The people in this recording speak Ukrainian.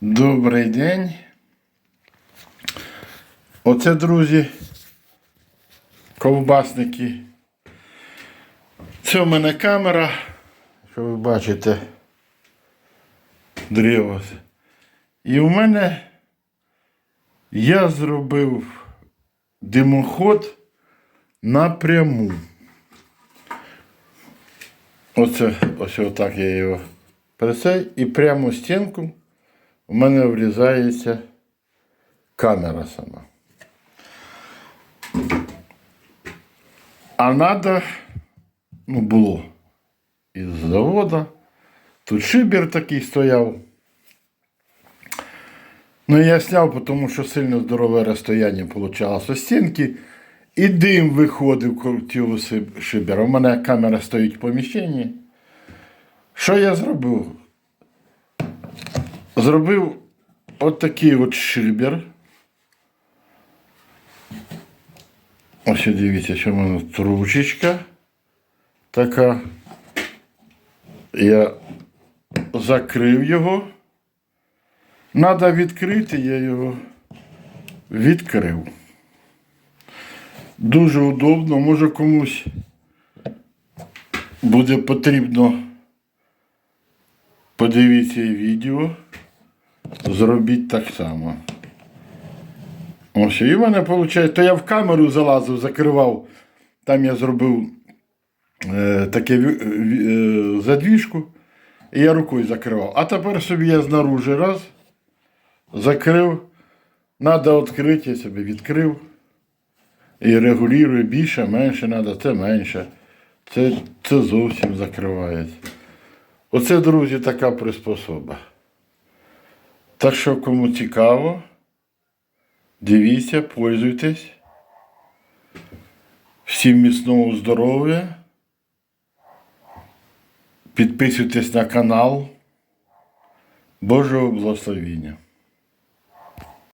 Добрий день. Оце, друзі, ковбасники. Це у мене камера, що ви бачите, дріос. І у мене я зробив димоход напряму. Оце ось отак я його пересей і прямо стінку у мене врізається камера сама. А треба, ну, було із заводу. Тут шибер такий стояв. Ну, я зняв, тому що сильно здорове розстояння з стінки. І дим виходив сиб- шибера. У мене камера стоїть в поміщенні. Що я зробив? Зробив от такий от шибер. Ось дивіться, що в мене тут ручечка така. Я закрив його. Надо відкрити, я його відкрив. Дуже удобно, може комусь буде потрібно. Подивіться відео. Зробіть так само. Ось, і в мене виходить, то я в камеру залазив, закривав. Там я зробив е, таке е, задвіжку, і я рукою закривав. А тепер собі я знаружи раз, закрив. Надо відкрити, я собі відкрив. І регулюю більше, менше треба, це менше. Це, це зовсім закривається. Оце, друзі, така приспособа. Так що, кому цікаво, дивіться, пользуйтесь. Всім міцного здоров'я. Підписуйтесь на канал. Божого благословення.